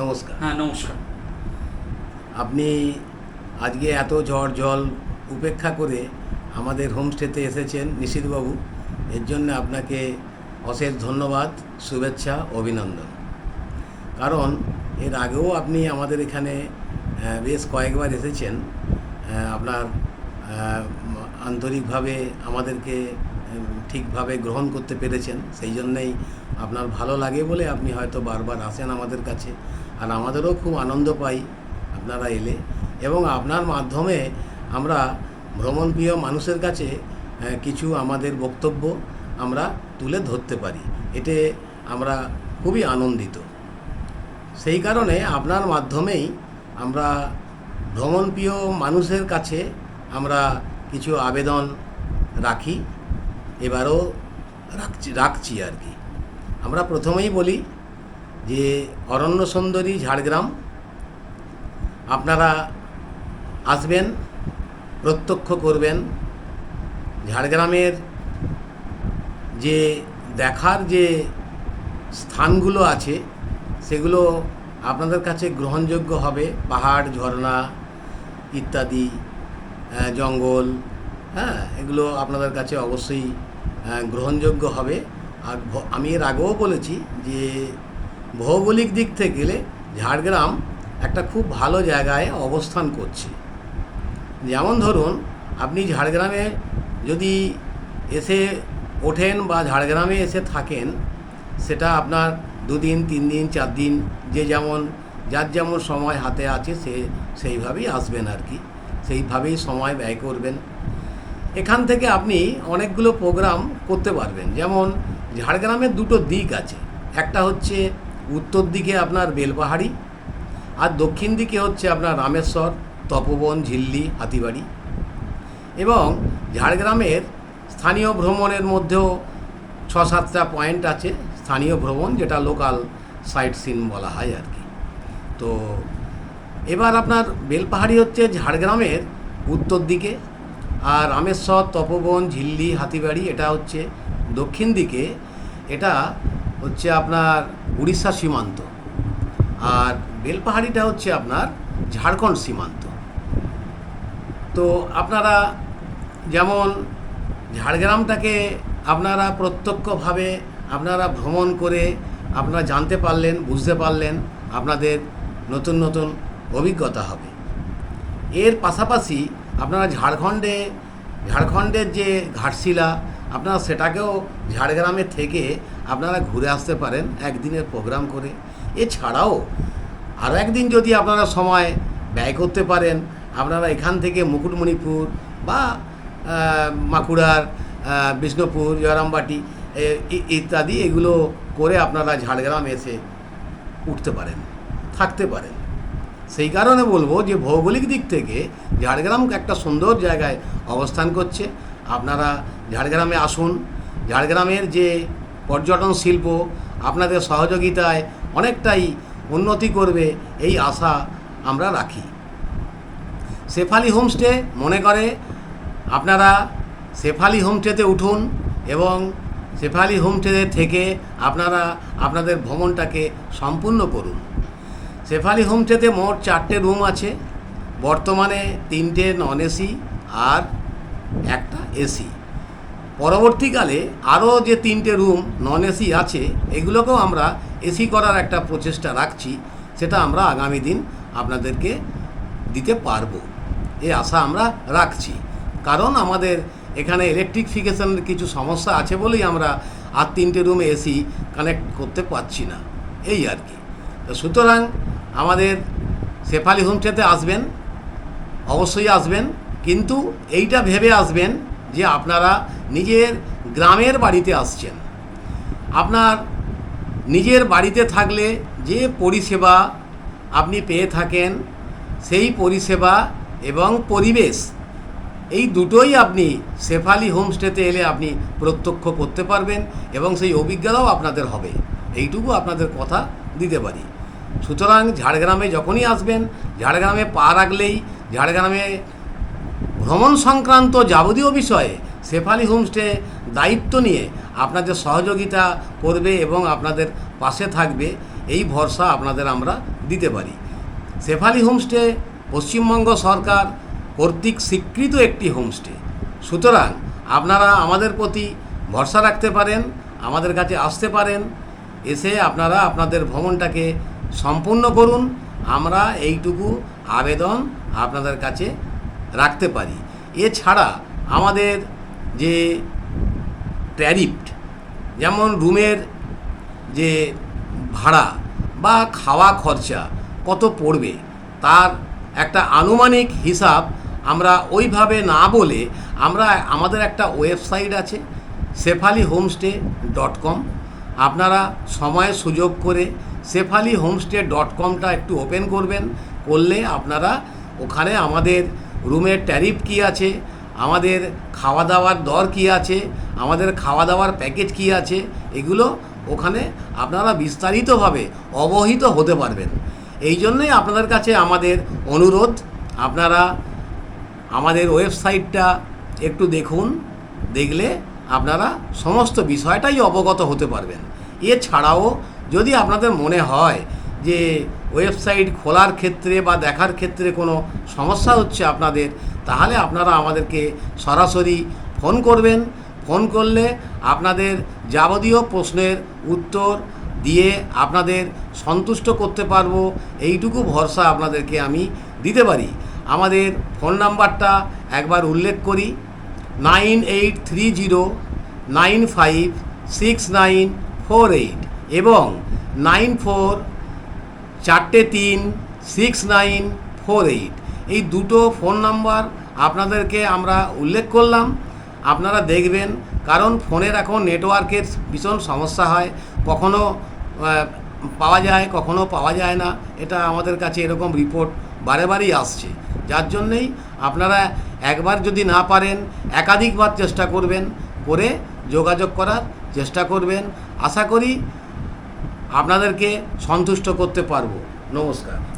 নমস্কার। হ্যাঁ নমস্কার। আপনি আজকে এত ঝড় জল উপেক্ষা করে আমাদের হোমস্টেতে এসেছেন নিশীথবাবু। এর জন্য আপনাকে অশেষ ধন্যবাদ শুভেচ্ছা অভিনন্দন। কারণ এর আগেও আপনি আমাদের এখানে বেশ কয়েকবার এসেছেন। আপনার আন্তরিকভাবে আমাদেরকে ঠিকভাবে গ্রহণ করতে পেরেছেন। সেই জন্যেই আপনার ভালো লাগে বলে আপনি হয়তো বারবার আসেন আমাদের কাছে। আর আমাদেরও খুব আনন্দ পাই আপনারা এলে। এবং আপনার মাধ্যমে আমরা ভ্রমণপ্রিয় মানুষের কাছে কিছু আমাদের বক্তব্য আমরা তুলে ধরতে পারি। এতে আমরা খুবই আনন্দিত। সেই কারণে আপনার মাধ্যমেই আমরা ভ্রমণপ্রিয় মানুষের কাছে আমরা কিছু আবেদন রাখি। এবারও রাখছি রাখছি আর কি। আমরা প্রথমেই বলি যে অরণ্য সুন্দরী ঝাড়গ্রাম, আপনারা আসবেন, প্রত্যক্ষ করবেন। ঝাড়গ্রামের যে দেখার যে স্থানগুলো আছে, সেগুলো আপনাদের কাছে গ্রহণযোগ্য হবে। পাহাড়, ঝর্ণা ইত্যাদি জঙ্গল হ্যাঁ এগুলো আপনাদের কাছে অবশ্যই গ্রহণযোগ্য হবে। আর আমি এর আগেও বলেছি যে ভৌগোলিক দিক থেকে গেলে ঝাড়গ্রাম একটা খুব ভালো জায়গায় অবস্থান করছে। যেমন ধরুন, আপনি ঝাড়গ্রামে যদি এসে ওঠেন বা ঝাড়গ্রামে এসে থাকেন, সেটা আপনার দুদিন তিন দিন চার দিন যে যেমন, যার যেমন সময় হাতে আছে, সে সেইভাবেই আসবেন আর কি। সেইভাবেই সময় ব্যয় করবেন। এখান থেকে আপনি অনেকগুলো প্রোগ্রাম করতে পারবেন। যেমন, ঝাড়গ্রামের দুটো দিক আছে। একটা হচ্ছে উত্তর দিকে আপনার বেলপাহাড়ি, আর দক্ষিণ দিকে হচ্ছে আপনার রামেশ্বর, তপবন, ঝিল্লি, হাতিবাড়ি। এবং ঝাড়গ্রামের স্থানীয় ভ্রমণের মধ্যেও ছ সাতটা পয়েন্ট আছে, স্থানীয় ভ্রমণ, যেটা লোকাল সাইট সিন বলা হয় আর কি। তো এবার আপনার বেলপাহাড়ি হচ্ছে ঝাড়গ্রামের উত্তর দিকে, আর রামেশ্বর, তপবন, ঝিল্লি, হাতিবাড়ি, এটা হচ্ছে দক্ষিণ দিকে। এটা হচ্ছে আপনার উড়িষ্যা সীমান্ত। আর বেলপাহাড়িটা হচ্ছে আপনার ঝাড়খণ্ড সীমান্ত। তো আপনারা যেমন ঝাড়গ্রামটাকে আপনারা প্রত্যক্ষভাবে আপনারা ভ্রমণ করে আপনারা জানতে পারলেন, বুঝতে পারলেন, আপনাদের নতুন নতুন অভিজ্ঞতা হবে। এর পাশাপাশি আপনারা ঝাড়খণ্ডে, ঝাড়খণ্ডের যে ঘাটশিলা আপনারা সেটাকেও ঝাড়গ্রামে থেকে আপনারা ঘুরে আসতে পারেন একদিনের প্রোগ্রাম করে। এছাড়াও আরও একদিন যদি আপনারা সময় ব্যয় করতে পারেন, আপনারা এখান থেকে মুকুটমণিপুর বা মাকুড়ার বিষ্ণুপুর, জয়রামবাটি ইত্যাদি এগুলো করে আপনারা ঝাড়গ্রাম এসে উঠতে পারেন, থাকতে পারেন। সেই কারণে বলব যে ভৌগোলিক দিক থেকে ঝাড়গ্রাম একটা সুন্দর জায়গায় অবস্থান করছে। আপনারা ঝাড়গ্রামে আসুন। ঝাড়গ্রামের যে পর্যটন শিল্প, আপনাদের সহযোগিতায় অনেকটাই উন্নতি করবে এই আশা আমরা রাখি। শেফালি হোমস্টে মনে করে, আপনারা শেফালি হোমস্টেতে উঠুন এবং শেফালি হোমস্টে থেকে আপনারা আপনাদের ভ্রমণটাকে সম্পূর্ণ করুন। শেফালি হোমস্টেতে মোট চারটে রুম আছে, বর্তমানে তিনটে নন এসি আর একটা এসি। পরবর্তীকালে আরও যে তিনটে রুম নন এসি আছে, এগুলোকেও আমরা এসি করার একটা প্রচেষ্টা রাখছি, সেটা আমরা আগামী দিন আপনাদেরকে দিতে পারব। এই আশা আমরা রাখছি। কারণ আমাদের এখানে ইলেকট্রিফিকেশনের কিছু সমস্যা আছে বলেই আমরা আর তিনটে রুমে এসি কানেক্ট করতে পারছি না। এই আর কি। তো সুতরাং আমাদের শেফালি হোমস্টেতে আসবেন, অবশ্যই আসবেন, কিন্তু এইটা ভেবে আসবেন যে আপনারা নিজের গ্রামের বাড়িতে আসছেন। আপনার নিজের বাড়িতে থাকলে যে পরিষেবা আপনি পেয়ে থাকেন, সেই পরিষেবা এবং পরিবেশ, এই দুটোই আপনি শেফালি হোমস্টেতে এলে আপনি প্রত্যক্ষ করতে পারবেন এবং সেই অভিজ্ঞতাও আপনাদের হবে। এইটুকু আপনাদের কথা দিতে পারি। সুতরাং ঝাড়গ্রামে যখনই আসবেন, ঝাড়গ্রামে পা রাখলেই, ঝাড়গ্রামে ভ্রমণ সংক্রান্ত যাবতীয় বিষয়ে শেফালি হোমস্টে দায়িত্ব নিয়ে আপনাদের সহযোগিতা করবে এবং আপনাদের পাশে থাকবে। এই ভরসা আপনাদের আমরা দিতে পারি। শেফালি হোমস্টে পশ্চিমবঙ্গ সরকার কর্তৃক স্বীকৃত একটি হোমস্টে। সুতরাং আপনারা আমাদের প্রতি ভরসা রাখতে পারেন, আমাদের কাছে আসতে পারেন, এসে আপনারা আপনাদের ভ্রমণটাকে সম্পূর্ণ করুন। আমরা এইটুকু আবেদন আপনাদের কাছে রাখতে পারি। এছাড়া আমাদের যে ট্যারিফ, যেমন রুমের যে ভাড়া বা খাওয়া খরচা কত পড়বে, তার একটা আনুমানিক হিসাব আমরা ওইভাবে না বলে আমরা আমাদের একটা ওয়েবসাইট আছে শেফালি হোমস্টে ডট কম। আপনারা সময় সুযোগ করে শেফালি হোমস্টে ডট কমটা একটু ওপেন করবেন, করলে আপনারা ওখানে আমাদের রুমের ট্যারিফ কী আছে? আমাদের খাওয়া দাওয়ার দর কী আছে? আমাদের খাওয়া দাওয়ার প্যাকেজ কী আছে? এগুলো ওখানে আপনারা বিস্তারিতভাবে অবহিত হতে পারবেন। এই জন্যই আপনাদের কাছে আমাদের অনুরোধ, আপনারা আমাদের ওয়েবসাইটটা একটু দেখুন, দেখলে আপনারা সমস্ত বিষয়টাই অবগত হতে পারবেন। এছাড়াও যদি আপনাদের মনে হয় যে ওয়েবসাইট খোলার ক্ষেত্রে বা দেখার ক্ষেত্রে কোনো সমস্যা হচ্ছে আপনাদের, তাহলে আপনারা আমাদেরকে সরাসরি ফোন করবেন। ফোন করলে আপনাদের যাবতীয় প্রশ্নের উত্তর দিয়ে আপনাদের সন্তুষ্ট করতে পারব। এইটুকু ভরসা আপনাদেরকে আমি দিতে পারি। আমাদের ফোন নাম্বারটা একবার উল্লেখ করি, nine eight three zero nine five six nine four eight এবং নাইন ফোর চারটে তিন সিক্স নাইন ফোর এইট এই দুটো ফোন নাম্বার আপনাদেরকে আমরা উল্লেখ করলাম। আপনারা দেখবেন, কারণ ফোনের এখন নেটওয়ার্কের ভীষণ সমস্যা হয়। কখনো পাওয়া যায়, কখনো পাওয়া যায় না। এটা আমাদের কাছে এরকম রিপোর্ট বারে বারেই আসছে। যার জন্যেই আপনারা একবার যদি না পারেন, একাধিকবার চেষ্টা করবেন, করে যোগাযোগ করার চেষ্টা করবেন। আশা করি আপনাদেরকে সন্তুষ্ট করতে পারব। নমস্কার।